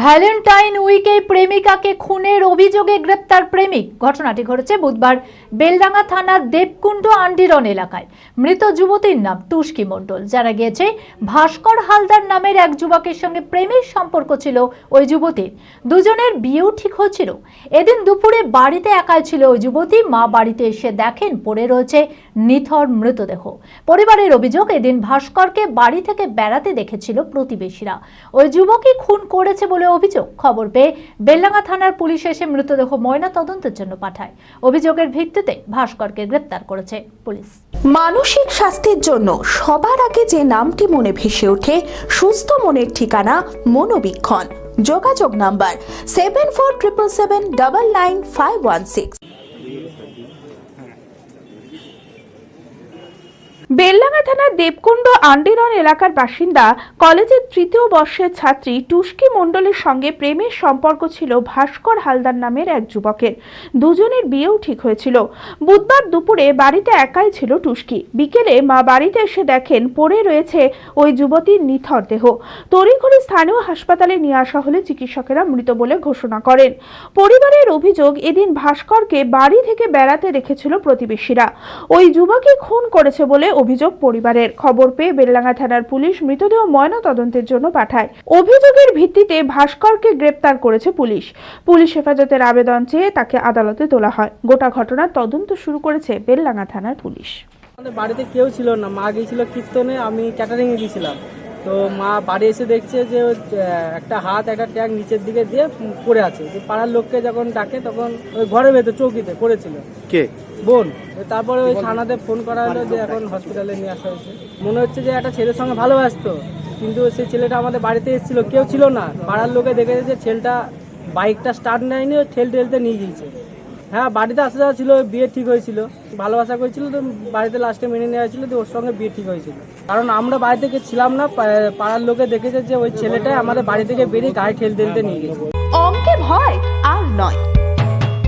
Valentine উইকে প্রেমিকাকে খুনের অভিযোগে গ্রেপ্তার প্রেমিক। ঘটনাটি ঘটেছে বুধবার বেলডাঙ্গা থানার দেবকুণ্ড আন্ডিরন এলাকায়। মৃত যুবতীর নাম টুস্কি মণ্ডল। যারা গিয়েছে, ভাস্কর হালদার নামের এক যুবকের সঙ্গে প্রেমের সম্পর্ক ছিল ওই যুবতীর। দুজনের বিয়েও ঠিক হয়েছিল এদিন দুপুরে বাড়িতে একাই ছিল ওই যুবতী। মা বাড়িতে এসে দেখেন, পড়ে রয়েছে নিথর মৃতদেহ। পরিবারের অভিযোগ, এদিন ভাস্করকে বাড়ি থেকে বেড়াতে দেখেছিল প্রতিবেশীরা। ওই যুবকই খুন করেছে বলে অভিযোগ। খবর পেয়ে বেলডাঙ্গা থানার পুলিশ এসে মৃতদেহ ময়না তদন্তের জন্য পাঠায়। অভিযোগের ভিত্তিতে ভাস্করকে গ্রেপ্তার করেছে পুলিশ। মানসিক স্বাস্থ্যের জন্য সবার আগে যে নামটি মনে ভেসে ওঠে, সুস্থ মনের ঠিকানা মনোবীক্ষণ। যোগাযোগ number seven four triple seven double nine five one six Beldanga থানার দেবকুণ্ড আন্ডিরন এলাকার বাসিন্দা, কলেজের তৃতীয় বর্ষের ছাত্রী টুস্কি মণ্ডলের সঙ্গে প্রেমের সম্পর্ক ছিল ভাস্কর হালদার নামের এক যুবকের। দুজনের বিয়েও ঠিক হয়েছিল। বুধবার দুপুরে বাড়িতে একাই ছিল টুস্কি। বিকেলে মা বাড়িতে এসে দেখেন, পড়ে রয়েছে ওই যুবতীর নিথর দেহ। তড়িঘড়ি স্থানীয় হাসপাতালে নিয়ে আসা হলে চিকিৎসকেরা মৃত বলে ঘোষণা করেন। পরিবারের অভিযোগ, এদিন ভাস্করকে বাড়ি থেকে বেড়াতে রেখেছিল প্রতিবেশীরা। ওই যুবকই খুন করেছে বলে অভিযোগ পরিবারের খবর পেয়ে বেলডাঙ্গা থানার পুলিশ মৃতদেহ ময়না তদন্তের জন্য পাঠায়। অভিযোগের ভিত্তিতে ভাস্করকে গ্রেপ্তার করেছে পুলিশ। পুলিশ হেফাজতের আবেদন চেয়ে তাকে আদালতে তোলা হয়। গোটা ঘটনার তদন্ত শুরু করেছে বেলডাঙ্গা থানার পুলিশ। আমাদের বাড়িতে কেউ ছিল না। মা গিয়েছিল কীর্তনে আমি ক্যাটারিংয়ে গিয়েছিলাম। তো মা বাড়ি এসে দেখছে যে একটা হাত একটা ট্যাগ নিচের দিকে দিয়ে পড়ে আছে। যে পাড়ার লোককে যখন ডাকে তখন ওই ঘরের ভেতর চৌকিতে পড়েছিল। কে? বোন। তারপরে ওই থানাতে ফোন করা হলো যে এখন হসপিটালে নিয়ে আসা হয়েছে। মনে হচ্ছে যে একটা ছেলের সঙ্গে ভালোবাসতো কিন্তু সেই ছেলেটা আমাদের বাড়িতে এসেছিল কেউ ছিল না। পাড়ার লোকে দেখেছে যে ছেলেটা বাইকটা স্টার্ট নেয়নি ও ঠেল ঠেলতে নিয়ে গিয়েছে। হ্যাঁ বাড়িতে আসা যাওয়া ছিল বিয়ে ঠিক হয়েছিল। ভালোবাসা করেছিল তো বাড়িতে লাস্টে মেনে নেওয়া হয়েছিল তো ওর সঙ্গে বিয়ে ঠিক হয়েছিল। কারণ আমরা বাড়ি থেকে ছিলাম না পাড়ার লোকে দেখেছে যে ওই ছেলেটাই আমাদের বাড়ি থেকে বেরিয়ে গায়ে ঠেল ঠেলতে নিয়ে গেছে। অঙ্কে ভয় আর নয়।